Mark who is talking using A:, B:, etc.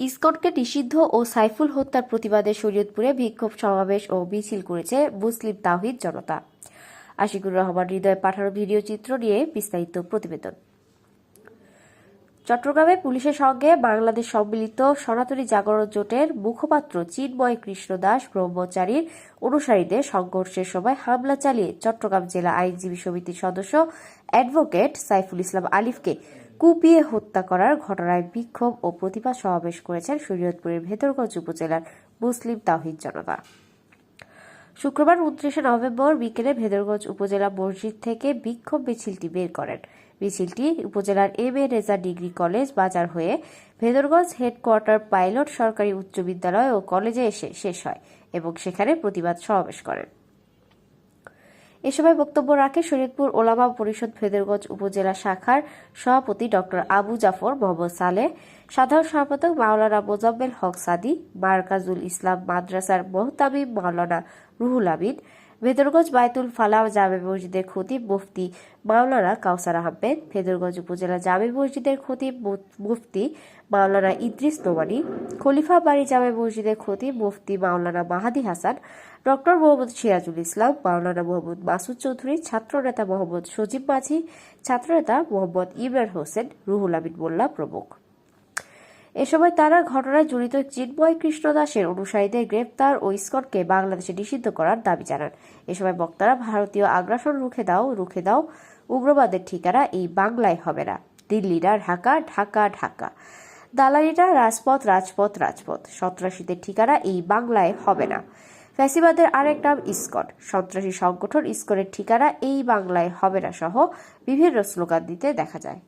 A: ইসকনকে নিষিদ্ধ ও সাইফুল হত্যার প্রতিবাদে শরীয়তপুরে বিক্ষোভ সমাবেশ ও মিছিল করেছে মুসলিম তাওহিদ জনতা। আশিকুর রহমান হৃদয় পাঠানো ভিডিও চিত্র নিয়ে বিস্তারিত প্রতিবেদন। চট্টগ্রামে পুলিশের সঙ্গে বাংলাদেশ সম্মিলিত সনাতনী জাগরণ জোটের মুখপাত্র চিন্ময় কৃষ্ণ দাস ব্রহ্মচারীর অনুসারীদের সংঘর্ষের সময় হামলা চালিয়ে চট্টগ্রাম জেলা আইনজীবী সমিতির সদস্য অ্যাডভোকেট সাইফুল ইসলাম আলিফকে কুপিয়ে হত্যা করার ঘটনায় বিক্ষোভ ও প্রতিবাদ সমাবেশ করেছেন শরীয়তপুরের ভেতরগঞ্জ উপজেলার মুসলিম তাহিদ জনতা। শুক্রবার উনত্রিশে নভেম্বর বিকেলে ভেদরগঞ্জ উপজেলা মসজিদ থেকে বিক্ষোভ মিছিলটি বের করেন। মিছিলটি উপজেলার M A Reza degree college বাজার হয়ে ভেদরগঞ্জ হেডকোয়ার্টার পাইলট সরকারি উচ্চ বিদ্যালয় ও কলেজে এসে শেষ হয় এবং সেখানে প্রতিবাদ সমাবেশ করেন। এ সময় বক্তব্য রাখে শরীয়তপুর ওলামা পরিষদ ভেদেরগঞ্জ উপজেলা শাখার সভাপতি ডক্টর আবু জাফর মোহাম্মদ সালে সাধারণ সম্পাদক মাওলানা মোজাম্মেল হক সাদি, মার্কাজুল ইসলাম মাদ্রাসার মোহতামিম মাওলানা রুহুল আমিন ভেদরগঞ্জ বায়তুল ফালাহ জামে মসজিদের খতিব মুফতি মাওলানা কাউসার আহমেদ ভেদরগঞ্জ উপজেলা জামে মসজিদের খতিব মুফতি মাওলানা ইদ্রিস নোমানি, খলিফা বাড়ি জামে মসজিদের খতিব মুফতি মাওলানা মাহাদি হাসান, ডক্টর মোহাম্মদ সিরাজুল ইসলাম, মাওলানা মোহাম্মদ মাসুদ চৌধুরী, ছাত্রনেতা মোহাম্মদ সজীব মাঝি, ছাত্রনেতা মোহাম্মদ ইমরান হোসেন, রুহুল আমিন মোল্লা প্রমুখ। এ সময় তারা ঘটনায় জড়িত চিন্ময় কৃষ্ণ দাসের অনুসারীদের গ্রেপ্তার ও ইসকনকে বাংলাদেশে নিষিদ্ধ করার দাবি জানান। এ সময় বক্তারা ভারতীয় আগ্রাসন রুখে দাও রুখে দাও, উগ্রবাদের ঠিকানা এই বাংলায় হবে না। দিল্লিরা ঢাকা ঢাকা ঢাকা। দালালিরা রাজপথ রাজপথ রাজপথ। সন্ত্রাসীদের ঠিকানা এই বাংলায় হবে না। ফ্যাসিবাদের আরেক নাম ইসকন সন্ত্রাসী সংগঠন ইসকনের ঠিকানা এই বাংলায় হবে না সহ বিভিন্ন স্লোগান দিতে দেখা যায়।